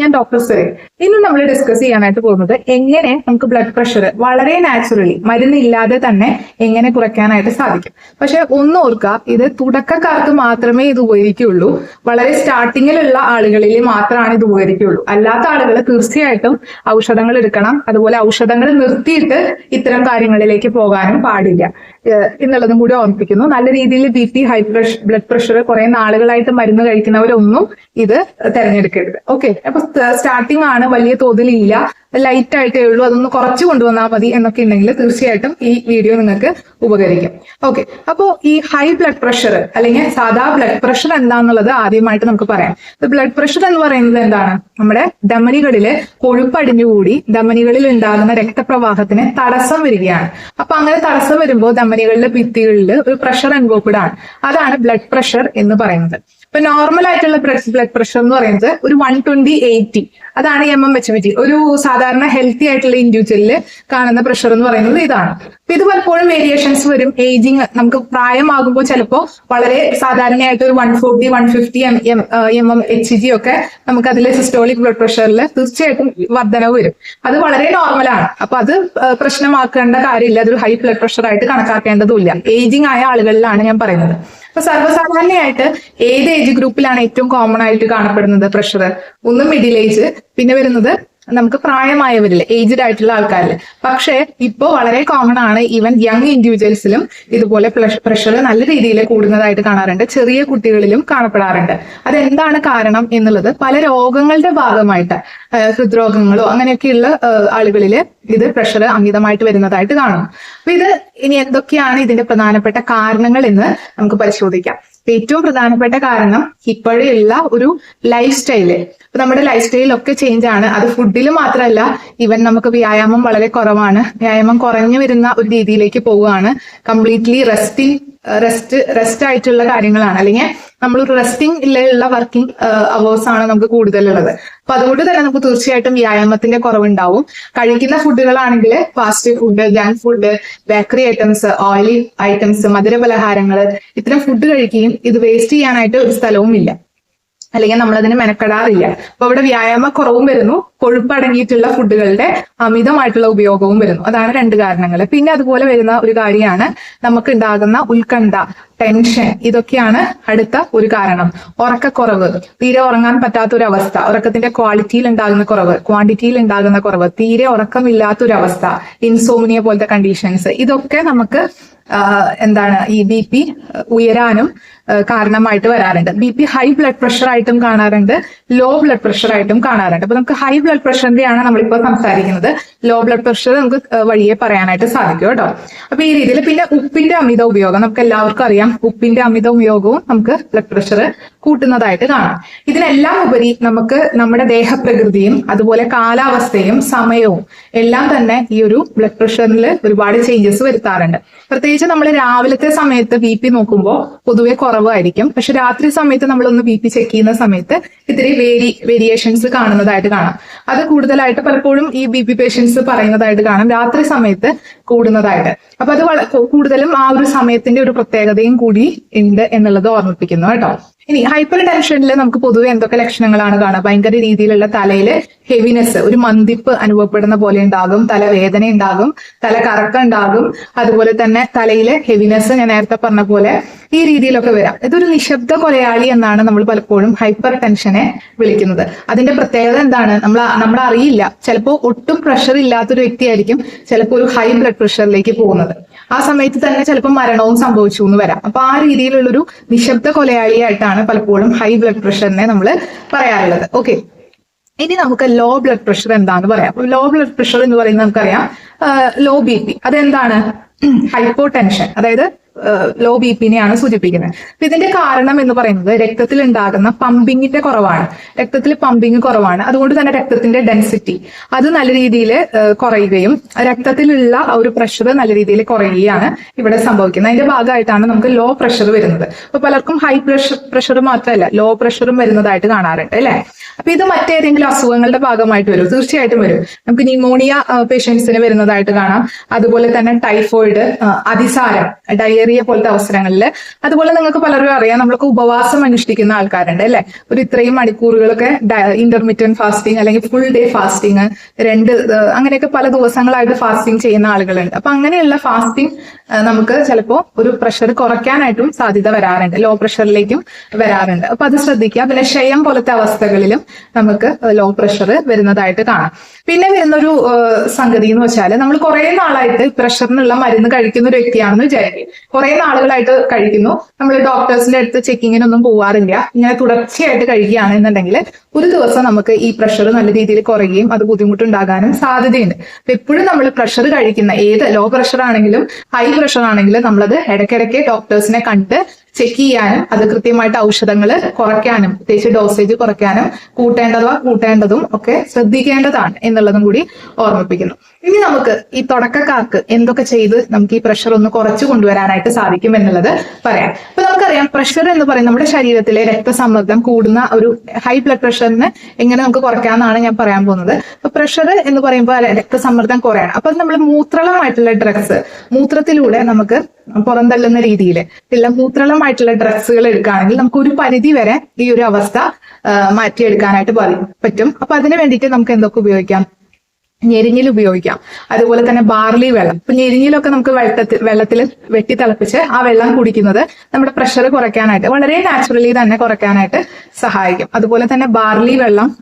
ഞാൻ ഡോക്ടർ സുരേ ഇന്ന് നമ്മൾ ഡിസ്കസ് ചെയ്യാനായിട്ട് പോകുന്നത് എങ്ങനെ നമുക്ക് ബ്ലഡ് പ്രഷർ വളരെ നാച്ചുറലി മരുന്നില്ലാതെ തന്നെ എങ്ങനെ കുറയ്ക്കാനായിട്ട് സാധിക്കും. പക്ഷെ ഒന്ന് ഓർക്കുക ഇത് തുടക്കക്കാർക്ക് മാത്രമേ ഇത് ഉപകരിക്കുകയുള്ളൂ വളരെ സ്റ്റാർട്ടിങ്ങിലുള്ള ആളുകളിൽ മാത്രമാണ് ഇത് ഉപകരിക്കുകയുള്ളൂ അല്ലാത്ത ആളുകൾ തീർച്ചയായിട്ടും ഔഷധങ്ങൾ എടുക്കണം അതുപോലെ ഔഷധങ്ങൾ നിർത്തിയിട്ട് ഇത്തരം കാര്യങ്ങളിലേക്ക് പോകാനും പാടില്ല. എന്നുള്ളതും കൂടി ഓർമ്മിപ്പിക്കുന്നു. നല്ല രീതിയിൽ B P high blood pressure കുറെ നാളുകളായിട്ട് മരുന്ന് കഴിക്കുന്നവരൊന്നും ഇത് തെരഞ്ഞെടുക്കരുത്. ഓക്കെ അപ്പൊ സ്റ്റാർട്ടിംഗ് ആണ് വലിയ തോതിൽ ഇല്ല. ലൈറ്റ് ആയിട്ടേ ഉള്ളൂ. അതൊന്ന് കുറച്ച് കൊണ്ടുവന്നാൽ മതി എന്നൊക്കെ ഉണ്ടെങ്കിൽ തീർച്ചയായിട്ടും ഈ വീഡിയോ നിങ്ങൾക്ക് ഉപകരിക്കും. ഓക്കെ അപ്പോൾ ഈ ഹൈ ബ്ലഡ് പ്രഷർ അല്ലെങ്കിൽ സാധാ ബ്ലഡ് പ്രഷർ എന്താണെന്നുള്ളത് ആദ്യമായിട്ട് നമുക്ക് പറയാം. ബ്ലഡ് പ്രഷർ എന്ന് പറയുന്നത് എന്താണ്? നമ്മുടെ ധമനികളിൽ കൊഴുപ്പടിഞ്ഞുകൂടി ധമനികളിൽ ഉണ്ടാകുന്ന രക്തപ്രവാഹത്തിന് തടസ്സം വരികയാണ്. അപ്പൊ അങ്ങനെ തടസ്സം വരുമ്പോൾ ധമനികളിലെ ഭിത്തികളിൽ ഒരു പ്രഷർ അനുഭവപ്പെടാണ്. അതാണ് ബ്ലഡ് പ്രഷർ എന്ന് പറയുന്നത്. ഇപ്പൊ നോർമൽ ആയിട്ടുള്ള ബ്ലഡ് പ്രഷർ എന്ന് പറയുന്നത് ഒരു വൺ ട്വന്റി എയ്റ്റി അതാണ് എം എം എച്ച് ടി ഒരു സാധാരണ ഹെൽത്തി ആയിട്ടുള്ള ഇൻഡിവിജ്വലിൽ കാണുന്ന പ്രഷർ എന്ന് പറയുന്നത് ഇതാണ്. അപ്പൊ ഇത് പലപ്പോഴും വേരിയേഷൻസ് വരും. ഏജിങ് നമുക്ക് പ്രായമാകുമ്പോൾ ചിലപ്പോൾ വളരെ സാധാരണയായിട്ട് ഒരു one forty one fifty M M M M H G ഒക്കെ നമുക്ക് അതിലെ സിസ്റ്റോളിക് ബ്ലഡ് പ്രഷറിൽ തീർച്ചയായിട്ടും വർധനവ് വരും. അത് വളരെ നോർമലാണ് അപ്പൊ അത് പ്രശ്നമാക്കേണ്ട കാര്യമില്ല. അതൊരു ഹൈ ബ്ലഡ് പ്രഷർ ആയിട്ട് കണക്കാക്കേണ്ടതുമില്ല. ഏജിങ് ആയ ആളുകളിലാണ് ഞാൻ പറയുന്നത്. അപ്പൊ സർവസാധാരണയായിട്ട് ഏത് ഏജ് ഗ്രൂപ്പിലാണ് ഏറ്റവും കോമൺ ആയിട്ട് കാണപ്പെടുന്നത് പ്രഷർ ഒന്ന് മിഡിൽ ഏജ് പിന്നെ വരുന്നത് നമുക്ക് പ്രായമായവരിൽ ഏജ്ഡ് ആയിട്ടുള്ള ആൾക്കാരിൽ പക്ഷേ ഇപ്പോ വളരെ കോമൺ ആണ് ഈവൻ യങ് ഇൻഡിവിജ്വൽസിലും ഇതുപോലെ പ്രഷർ നല്ല രീതിയിൽ കൂടുന്നതായിട്ട് കാണാറുണ്ട്. ചെറിയ കുട്ടികളിലും കാണപ്പെടാറുണ്ട്. അതെന്താണ് കാരണം എന്നുള്ളത് പല രോഗങ്ങളുടെ ഭാഗമായിട്ട് ഹൃദ്രോഗങ്ങളോ അങ്ങനെയൊക്കെയുള്ള ആളുകളിൽ ഇത് പ്രഷർ അമിതമായിട്ട് വരുന്നതായിട്ട് കാണും അപ്പൊ ഇത് ഇനി എന്തൊക്കെയാണ് ഇതിന്റെ പ്രധാനപ്പെട്ട കാരണങ്ങൾ എന്ന് നമുക്ക് പരിശോധിക്കാം. ഏറ്റവും പ്രധാനപ്പെട്ട കാരണം ഇപ്പോഴുള്ള ഒരു ലൈഫ് സ്റ്റൈൽ ഇപ്പൊ നമ്മുടെ ലൈഫ് സ്റ്റൈലൊക്കെ ചേഞ്ച് ആണ്. അത് ഫുഡിൽ മാത്രമല്ല ഇവൻ നമുക്ക് വ്യായാമം വളരെ കുറവാണ്. വ്യായാമം കുറഞ്ഞു വരുന്ന ഒരു രീതിയിലേക്ക് പോവുകയാണ്. കംപ്ലീറ്റ്ലി റെസ്റ്റിംഗ് റെസ്റ്റ് റെസ്റ്റ് ആയിട്ടുള്ള കാര്യങ്ങളാണ്. അല്ലെങ്കിൽ നമ്മൾ റെസ്റ്റിംഗ് ഇല്ലുള്ള വർക്കിംഗ് അവേഴ്സ് ആണ് നമുക്ക് കൂടുതലുള്ളത്. അപ്പൊ അതുകൊണ്ട് തന്നെ നമുക്ക് തീർച്ചയായിട്ടും വ്യായാമത്തിന്റെ കുറവുണ്ടാവും. കഴിക്കുന്ന ഫുഡുകളാണെങ്കിൽ fast food junk food bakery items oily items മധുര പലഹാരങ്ങൾ ഇത്തരം ഫുഡ് കഴിക്കുകയും ഇത് വേസ്റ്റ് ചെയ്യാനായിട്ട് ഒരു സ്ഥലവും ഇല്ല അല്ലെങ്കിൽ നമ്മൾ അതിന് മെനക്കെടാറില്ല. അപ്പൊ അവിടെ വ്യായാമ കുറവും വരുന്നു കൊഴുപ്പടങ്ങിയിട്ടുള്ള ഫുഡുകളുടെ അമിതമായിട്ടുള്ള ഉപയോഗവും വരുന്നു. അതാണ് രണ്ട് കാരണങ്ങൾ. പിന്നെ അതുപോലെ വരുന്ന ഒരു കാര്യമാണ് നമുക്ക് ഉണ്ടാകുന്ന ഉത്കണ്ഠ ടെൻഷൻ ഇതൊക്കെയാണ് അടുത്ത ഒരു കാരണം. ഉറക്കക്കുറവ്. തീരെ ഉറങ്ങാൻ പറ്റാത്ത ഒരു അവസ്ഥ ഉറക്കത്തിന്റെ ക്വാളിറ്റിയിൽ ഉണ്ടാകുന്ന കുറവ് ക്വാണ്ടിറ്റിയിൽ ഉണ്ടാകുന്ന കുറവ് തീരെ ഉറക്കമില്ലാത്ത ഒരു അവസ്ഥ ഇൻസോമിനിയ പോലത്തെ കണ്ടീഷൻസ്. ഇതൊക്കെ നമുക്ക് എന്താണ് ഈ ബി പി ഉയരാനും കാരണമായിട്ട് വരാറുണ്ട്. B P high blood pressure ആയിട്ടും കാണാറുണ്ട്. ലോ ബ്ലഡ് പ്രഷർ ആയിട്ടും കാണാറുണ്ട്. അപ്പൊ നമുക്ക് ഹൈ ബ്ലഡ് പ്രഷറിന്റെയാണ് നമ്മളിപ്പോൾ സംസാരിക്കുന്നത്. ലോ ബ്ലഡ് പ്രഷർ നമുക്ക് വഴിയെ പറയാനായിട്ട് സാധിക്കും കേട്ടോ. അപ്പൊ ഈ രീതിയിൽ പിന്നെ ഉപ്പിന്റെ അമിത ഉപയോഗം നമുക്ക് എല്ലാവർക്കും അറിയാം. ഉപ്പിന്റെ അമിത ഉപയോഗവും നമുക്ക് ബ്ലഡ് പ്രഷർ കൂട്ടുന്നതായിട്ട് കാണാം. ഇതിനെല്ലാം ഉപരി നമുക്ക് നമ്മുടെ ദേഹപ്രകൃതിയും അതുപോലെ കാലാവസ്ഥയും സമയവും എല്ലാം തന്നെ ഈ ഒരു ബ്ലഡ് പ്രഷറിൽ ഒരുപാട് ചേഞ്ചസ് വരുത്താറുണ്ട്. പ്രത്യേകിച്ച് നമ്മൾ രാവിലത്തെ സമയത്ത് ബി പി നോക്കുമ്പോൾ പൊതുവെ കുറവായിരിക്കും. പക്ഷെ രാത്രി സമയത്ത് നമ്മളൊന്ന് ബി പി ചെക്ക് ചെയ്യുന്ന സമയത്ത് ഇത്തിരി വേരി വേരിയേഷൻസ് കാണുന്നതായിട്ട് കാണാം. അത് കൂടുതലായിട്ട് പലപ്പോഴും ഈ ബി പി പേഷ്യൻസ് പറയുന്നതായിട്ട് കാണാം. രാത്രി സമയത്ത് കൂടുന്നതായിട്ട്. അപ്പൊ അത് കൂടുതലും ആ ഒരു സമയത്തിന്റെ ഒരു പ്രത്യേകതയും കൂടി ഉണ്ട് എന്നുള്ളത് ഓർമ്മിപ്പിക്കുന്നു കേട്ടോ. ഇനി ഹൈപ്പർ ടെൻഷനിൽ നമുക്ക് പൊതുവെ എന്തൊക്കെ ലക്ഷണങ്ങളാണ് കാണുക ഭയങ്കര രീതിയിലുള്ള തലയിൽ ഹെവിനെസ് ഒരു മന്തിപ്പ് അനുഭവപ്പെടുന്ന പോലെ ഉണ്ടാകും തലവേദന ഉണ്ടാകും തല കറക്കം ഉണ്ടാകും അതുപോലെ തന്നെ തലയിലെ ഹെവിനെസ് ഞാൻ നേരത്തെ പറഞ്ഞ പോലെ ഈ രീതിയിലൊക്കെ വരാം. ഇതൊരു നിശബ്ദ കൊലയാളി എന്നാണ് നമ്മൾ പലപ്പോഴും ഹൈപ്പർ ടെൻഷനെ വിളിക്കുന്നത്. അതിന്റെ പ്രത്യേകത എന്താണ്? നമ്മൾ നമ്മൾ അറിയില്ല. ചിലപ്പോൾ ഒട്ടും പ്രഷർ ഇല്ലാത്തൊരു വ്യക്തിയായിരിക്കും ചിലപ്പോൾ ഒരു ഹൈ ബ്ലഡ് പ്രഷറിലേക്ക് പോകുന്നത്. ആ സമയത്ത് തന്നെ ചിലപ്പോൾ മരണവും സംഭവിച്ചു എന്ന് വരാം. അപ്പൊ ആ രീതിയിലുള്ളൊരു നിശബ്ദ കൊലയാളിയായിട്ടാണ് പലപ്പോഴും ഹൈ ബ്ലഡ് പ്രഷറിനെ നമ്മൾ പറയാറുള്ളത്. ഓക്കെ ഇനി നമുക്ക് ലോ ബ്ലഡ് പ്രഷർ എന്താന്ന് പറയാം. ലോ ബ്ലഡ് പ്രഷർ എന്ന് പറയുന്നത് നമുക്കറിയാം ലോ ബി പി അതെന്താണ്? ഹൈപ്പോ ടെൻഷൻ അതായത് ലോ ബി പിനെയാണ് സൂചിപ്പിക്കുന്നത്. അപ്പൊ ഇതിന്റെ കാരണം എന്ന് പറയുന്നത് രക്തത്തിൽ ഉണ്ടാകുന്ന പമ്പിങ്ങിന്റെ കുറവാണ്. രക്തത്തിൽ പമ്പിങ് കുറവാണ്. അതുകൊണ്ട് തന്നെ രക്തത്തിന്റെ ഡെൻസിറ്റി അത് നല്ല രീതിയിൽ കുറയുകയും രക്തത്തിലുള്ള ഒരു പ്രഷർ നല്ല രീതിയിൽ കുറയുകയാണ് ഇവിടെ സംഭവിക്കുന്നത്. അതിന്റെ ഭാഗമായിട്ടാണ് നമുക്ക് ലോ പ്രഷർ വരുന്നത്. അപ്പൊ പലർക്കും ഹൈ പ്രഷർ പ്രഷർ മാത്രമല്ല ലോ പ്രഷറും വരുന്നതായിട്ട് കാണാറുണ്ട് അല്ലെ? അപ്പൊ ഇത് മറ്റേതെങ്കിലും അസുഖങ്ങളുടെ ഭാഗമായിട്ട് വരും. തീർച്ചയായിട്ടും വരും. നമുക്ക് ന്യൂമോണിയ പേഷ്യൻസിന് വരുന്നതായിട്ട് കാണാം. അതുപോലെ തന്നെ ടൈഫോയിഡ് അതിസാരം അതിസാരം ഡയറിയ പോലത്തെ അവസരങ്ങളിൽ അതുപോലെ നിങ്ങൾക്ക് പലരും അറിയാം നമ്മൾക്ക് ഉപവാസം അനുഷ്ഠിക്കുന്ന ആൾക്കാരുണ്ട് അല്ലെ? ഒരു ഇത്രയും മണിക്കൂറുകളൊക്കെ ഇന്റർമീഡിയറ്റ് ഫാസ്റ്റിംഗ് അല്ലെങ്കിൽ ഫുൾ ഡേ ഫാസ്റ്റിംഗ് രണ്ട് അങ്ങനെയൊക്കെ പല ദിവസങ്ങളായിട്ട് ഫാസ്റ്റിംഗ് ചെയ്യുന്ന ആളുകളുണ്ട്. അപ്പൊ അങ്ങനെയുള്ള ഫാസ്റ്റിംഗ് നമുക്ക് ചിലപ്പോൾ ഒരു പ്രഷർ കുറയ്ക്കാനായിട്ടും സാധ്യത വരാറുണ്ട്. ലോ പ്രഷറിലേക്കും വരാറുണ്ട്. അപ്പൊ അത് ശ്രദ്ധിക്കുക. പിന്നെ ക്ഷയം പോലത്തെ അവസ്ഥകളിലും നമുക്ക് ലോ പ്രഷർ വരുന്നതായിട്ട് കാണാം. പിന്നെ വരുന്നൊരു സംഗതി എന്ന് വെച്ചാൽ നമ്മൾ കുറെ നാളായിട്ട് പ്രഷറിനുള്ള മരുന്ന് കഴിക്കുന്ന ഒരു വ്യക്തിയാണെന്ന് വിചാരിക്കും. കുറെ നാളുകളായിട്ട് കഴിക്കുന്നു. നമ്മൾ ഡോക്ടേഴ്സിന്റെ അടുത്ത് ചെക്കിങ്ങിനൊന്നും പോവാറില്ല. ഇങ്ങനെ തുടർച്ചയായിട്ട് കഴിക്കുകയാണെന്നുണ്ടെങ്കിൽ ഒരു ദിവസം നമുക്ക് ഈ പ്രഷർ നല്ല രീതിയിൽ കുറയുകയും അത് ബുദ്ധിമുട്ടുണ്ടാകാനും സാധ്യതയുണ്ട്. അപ്പൊ എപ്പോഴും നമ്മൾ പ്രഷർ കഴിക്കുന്ന ഏത് ലോ പ്രഷർ ആണെങ്കിലും ഹൈ പ്രഷർ ആണെങ്കിലും നമ്മളത് ഇടയ്ക്കിടയ്ക്ക് ഡോക്ടേഴ്സിനെ കണ്ട് ചെക്ക് ചെയ്യാനും അത് കൃത്യമായിട്ട് ഔഷധങ്ങൾ കുറയ്ക്കാനും പ്രത്യേകിച്ച് ഡോസേജ് കുറയ്ക്കാനും കൂട്ടേണ്ടതോ കൂട്ടേണ്ടതും ഒക്കെ ശ്രദ്ധിക്കേണ്ടതാണ് എന്നുള്ളതും കൂടി ഓർമ്മിപ്പിക്കുന്നു. ഇനി നമുക്ക് ഈ തുടക്കക്കാർക്ക് എന്തൊക്കെ ചെയ്ത് നമുക്ക് ഈ പ്രഷർ ഒന്ന് കുറച്ചു കൊണ്ടുവരാനായിട്ട് സാധിക്കും എന്നുള്ളത് പറയാം. അപ്പൊ നമുക്കറിയാം പ്രഷർ എന്ന് പറയുന്നത് നമ്മുടെ ശരീരത്തിലെ രക്തസമ്മർദ്ദം കൂടുന്ന ഒരു ഹൈ ബ്ലഡ് പ്രഷറിന് എങ്ങനെ നമുക്ക് കുറയ്ക്കാമെന്നാണ് ഞാൻ പറയാൻ പോകുന്നത്. അപ്പൊ പ്രഷർ എന്ന് പറയുമ്പോൾ രക്തസമ്മർദ്ദം കുറയാണ്. അപ്പൊ നമ്മൾ മൂത്രളമായിട്ടുള്ള ഡ്രഗ്സ് മൂത്രത്തിലൂടെ നമുക്ക് പുറന്തള്ളുന്ന രീതിയിൽ ഇല്ല മൂത്രളമായിട്ടുള്ള ഡ്രസ്സുകൾ എടുക്കുകയാണെങ്കിൽ നമുക്ക് ഒരു പരിധി വരെ ഈ ഒരു അവസ്ഥ മാറ്റിയെടുക്കാനായിട്ട് പറ്റും. അപ്പൊ അതിന് വേണ്ടിയിട്ട് നമുക്ക് എന്തൊക്കെ ഉപയോഗിക്കാം? ഞെരിഞ്ഞിൽ ഉപയോഗിക്കാം. അതുപോലെ തന്നെ ബാർലി വെള്ളം. ഇപ്പൊ ഞെരിഞ്ഞിലൊക്കെ നമുക്ക് വെള്ളത്തിൽ വെള്ളത്തിൽ വെട്ടി തിളപ്പിച്ച് ആ വെള്ളം കുടിക്കുന്നത് നമ്മുടെ പ്രഷർ കുറയ്ക്കാനായിട്ട് വളരെ നാച്ചുറലി തന്നെ കുറയ്ക്കാനായിട്ട് സഹായിക്കും. അതുപോലെ തന്നെ ബാർലി വെള്ളം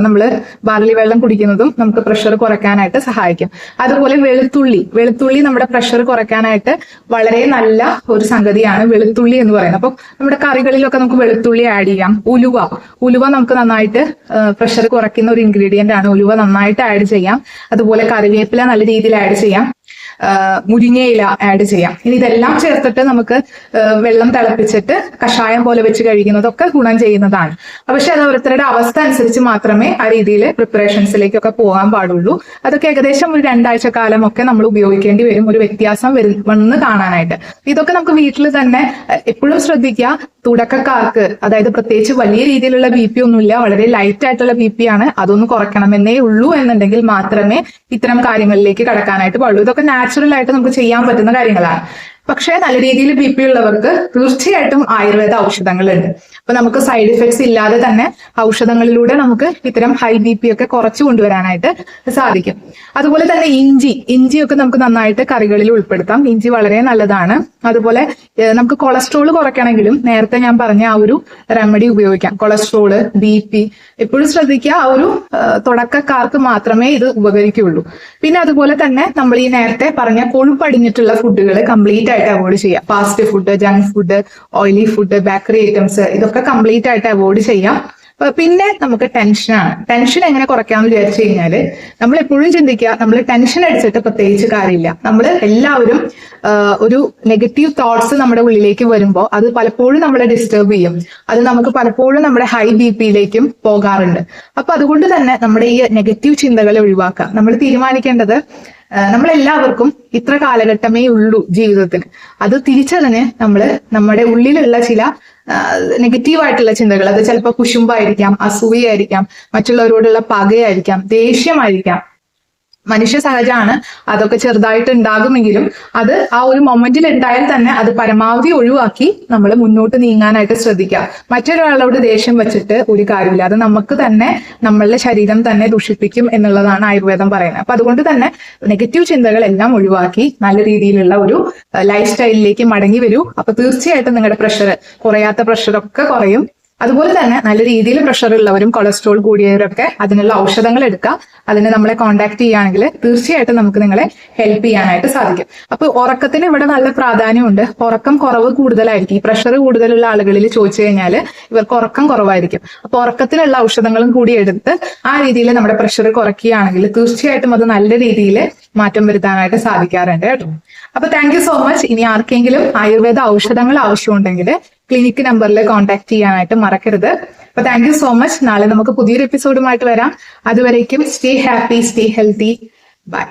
നമ്മൾ ബാർലി വെള്ളം കുടിക്കുന്നതും നമുക്ക് പ്രഷർ കുറയ്ക്കാനായിട്ട് സഹായിക്കും. അതുപോലെ വെളുത്തുള്ളി. വെളുത്തുള്ളി നമ്മുടെ പ്രഷർ കുറയ്ക്കാനായിട്ട് വളരെ നല്ല ഒരു സംഗതിയാണ് വെളുത്തുള്ളി എന്ന് പറയുന്നത്. അപ്പൊ നമ്മുടെ കറികളിലൊക്കെ നമുക്ക് വെളുത്തുള്ളി ആഡ് ചെയ്യാം. ഉലുവ. ഉലുവ നമുക്ക് നന്നായിട്ട് പ്രഷർ കുറയ്ക്കുന്ന ഒരു ഇൻഗ്രീഡിയന്റ് ആണ്. ഉലുവ നന്നായിട്ട് ആഡ് ചെയ്യാം. അതുപോലെ കറിവേപ്പില നല്ല രീതിയിൽ ആഡ് ചെയ്യാം. മുരിങ്ങയില ആഡ് ചെയ്യാം. ഇനി ഇതെല്ലാം ചേർത്തിട്ട് നമുക്ക് വെള്ളം തിളപ്പിച്ചിട്ട് കഷായം പോലെ വെച്ച് കഴിക്കുന്നതൊക്കെ ഗുണം ചെയ്യുന്നതാണ്. പക്ഷെ അത് ഓരോരുത്തരുടെ അവസ്ഥ അനുസരിച്ച് മാത്രമേ ആ രീതിയിൽ പ്രിപ്പറേഷൻസിലേക്കൊക്കെ പോകാൻ പാടുള്ളൂ. അതൊക്കെ ഏകദേശം ഒരു രണ്ടാഴ്ച കാലം ഒക്കെ നമ്മൾ ഉപയോഗിക്കേണ്ടി വരും. ഒരു വ്യത്യാസം വന്ന് കാണാനായിട്ട്. ഇതൊക്കെ നമുക്ക് വീട്ടിൽ തന്നെ എപ്പോഴും ശ്രദ്ധിക്കുക. തുടക്കക്കാർക്ക് അതായത് പ്രത്യേകിച്ച് വലിയ രീതിയിലുള്ള ബി പി ഒന്നുമില്ല. വളരെ ലൈറ്റ് ആയിട്ടുള്ള ബി പി ആണ്. അതൊന്ന് കുറയ്ക്കണമെന്നേ ഉള്ളൂ എന്നുണ്ടെങ്കിൽ മാത്രമേ ഇത്തരം കാര്യങ്ങളിലേക്ക് കടക്കാനായിട്ട് പാടുള്ളൂ. ഇതൊക്കെ ആയിട്ട് നമുക്ക് ചെയ്യാൻ പറ്റുന്ന കാര്യങ്ങളാണ്. പക്ഷേ നല്ല രീതിയിൽ ബി പി ഉള്ളവർക്ക് തീർച്ചയായിട്ടും ആയുർവേദ ഔഷധങ്ങളുണ്ട്. അപ്പൊ നമുക്ക് സൈഡ് ഇഫക്ട്സ് ഇല്ലാതെ തന്നെ ഔഷധങ്ങളിലൂടെ നമുക്ക് ഇത്തരം ഹൈ ബി പി ഒക്കെ കുറച്ചു കൊണ്ടുവരാനായിട്ട് സാധിക്കും. അതുപോലെ തന്നെ ഇഞ്ചി ഇഞ്ചിയൊക്കെ നമുക്ക് നന്നായിട്ട് കറികളിൽ ഉൾപ്പെടുത്താം. ഇഞ്ചി വളരെ നല്ലതാണ്. അതുപോലെ നമുക്ക് കൊളസ്ട്രോൾ കുറയ്ക്കണമെങ്കിലും നേരത്തെ ഞാൻ പറഞ്ഞ ആ ഒരു റെമഡി ഉപയോഗിക്കാം. കൊളസ്ട്രോൾ ബി പി എപ്പോഴും ശ്രദ്ധിക്കുക. ആ ഒരു തുടക്കക്കാർക്ക് മാത്രമേ ഇത് ഉപകരിക്കുകയുള്ളൂ പിന്നെ അതുപോലെ തന്നെ നമ്മൾ ഈ നേരത്തെ പറഞ്ഞ കൊഴുപ്പടിഞ്ഞിട്ടുള്ള ഫുഡുകൾ കംപ്ലീറ്റ് ആയിട്ട് അവോയ്ഡ് ചെയ്യാം fast food junk food oily food bakery items ഇതൊക്കെ കംപ്ലീറ്റ് ആയിട്ട് അവോയ്ഡ് ചെയ്യാം. പിന്നെ നമുക്ക് ടെൻഷനാണ് ടെൻഷൻ എങ്ങനെ കുറയ്ക്കാന്ന് വിചാരിച്ചു കഴിഞ്ഞാൽ നമ്മൾ എപ്പോഴും ചിന്തിക്കുക നമ്മൾ ടെൻഷൻ അടിച്ചിട്ട് പ്രത്യേകിച്ച് കാര്യമില്ല. നമ്മൾ എല്ലാവരും ഒരു നെഗറ്റീവ് തോട്ട്സ് നമ്മുടെ ഉള്ളിലേക്ക് വരുമ്പോൾ അത് പലപ്പോഴും നമ്മളെ ഡിസ്റ്റർബ് ചെയ്യും. അത് നമുക്ക് പലപ്പോഴും നമ്മുടെ ഹൈ ബി പിയിലേക്കും പോകാറുണ്ട്. അപ്പൊ അതുകൊണ്ട് തന്നെ നമ്മുടെ ഈ നെഗറ്റീവ് ചിന്തകളെ ഒഴിവാക്കുക. നമ്മൾ തീരുമാനിക്കേണ്ടത് നമ്മൾ എല്ലാവർക്കും ഇത്ര കാലഘട്ടമേ ഉള്ളൂ ജീവിതത്തിന്. അത് തിരിച്ചറിഞ്ഞ് നമ്മൾ നമ്മുടെ ഉള്ളിലുള്ള ചില നെഗറ്റീവ് ആയിട്ടുള്ള ചിന്തകൾ അത് ചിലപ്പോൾ കുശുമ്പായിരിക്കാം അസൂയായിരിക്കാം മറ്റുള്ളവരോടുള്ള പകയായിരിക്കാം ദേഷ്യമായിരിക്കാം മനുഷ്യ സഹജമാണ്. അതൊക്കെ ചെറുതായിട്ട് ഉണ്ടാകുമെങ്കിലും അത് ആ ഒരു മൊമെന്റിൽ ഉണ്ടായാൽ തന്നെ അത് പരമാവധി ഒഴിവാക്കി നമ്മൾ മുന്നോട്ട് നീങ്ങാനായിട്ട് ശ്രദ്ധിക്കുക. മറ്റൊരാളോട് ദേഷ്യം വെച്ചിട്ട് ഒരു കാര്യമില്ല. അത് നമുക്ക് തന്നെ നമ്മളുടെ ശരീരം തന്നെ ദുഷിപ്പിക്കും എന്നുള്ളതാണ് ആയുർവേദം പറയുന്നത്. അപ്പൊ അതുകൊണ്ട് തന്നെ നെഗറ്റീവ് ചിന്തകൾ എല്ലാം ഒഴിവാക്കി നല്ല രീതിയിലുള്ള ഒരു ലൈഫ് സ്റ്റൈലിലേക്ക് മടങ്ങി വരൂ. അപ്പൊ തീർച്ചയായിട്ടും നിങ്ങളുടെ പ്രഷർ കുറയാത്ത പ്രഷറൊക്കെ കുറയും. അതുപോലെ തന്നെ നല്ല രീതിയിൽ പ്രഷർ ഉള്ളവരും കൊളസ്ട്രോൾ കൂടിയവരൊക്കെ അതിനുള്ള ഔഷധങ്ങൾ എടുക്കുക അതിന് നമ്മളെ കോണ്ടാക്ട് ചെയ്യുകയാണെങ്കിൽ തീർച്ചയായിട്ടും നമുക്ക് നിങ്ങളെ ഹെൽപ്പ് ചെയ്യാനായിട്ട് സാധിക്കും. അപ്പൊ ഉറക്കത്തിന് ഇവിടെ നല്ല പ്രാധാന്യമുണ്ട്. ഉറക്കം കുറവ് കൂടുതലായിരിക്കും. ഈ പ്രഷർ കൂടുതലുള്ള ആളുകളിൽ ചോദിച്ചു കഴിഞ്ഞാൽ ഇവർക്ക് ഉറക്കം കുറവായിരിക്കും. അപ്പൊ ഉറക്കത്തിനുള്ള ഔഷധങ്ങളും കൂടി എടുത്ത് ആ രീതിയിൽ നമ്മുടെ പ്രഷർ കുറയ്ക്കുകയാണെങ്കിൽ തീർച്ചയായിട്ടും അത് നല്ല രീതിയിൽ മാറ്റം വരുത്താനായിട്ട് സാധിക്കാറുണ്ട് കേട്ടോ. അപ്പൊ താങ്ക് സോ മച്ച് ഇനി ആർക്കെങ്കിലും ആയുർവേദ ഔഷധങ്ങൾ ആവശ്യമുണ്ടെങ്കിൽ ക്ലിനിക്ക് നമ്പറിൽ കോൺടാക്ട് ചെയ്യാനായിട്ട് മറക്കരുത്. അപ്പൊ താങ്ക് യു സോ മച്ച് നാളെ നമുക്ക് പുതിയൊരു എപ്പിസോഡുമായിട്ട് വരാം. അതുവരേക്കും stay happy stay healthy bye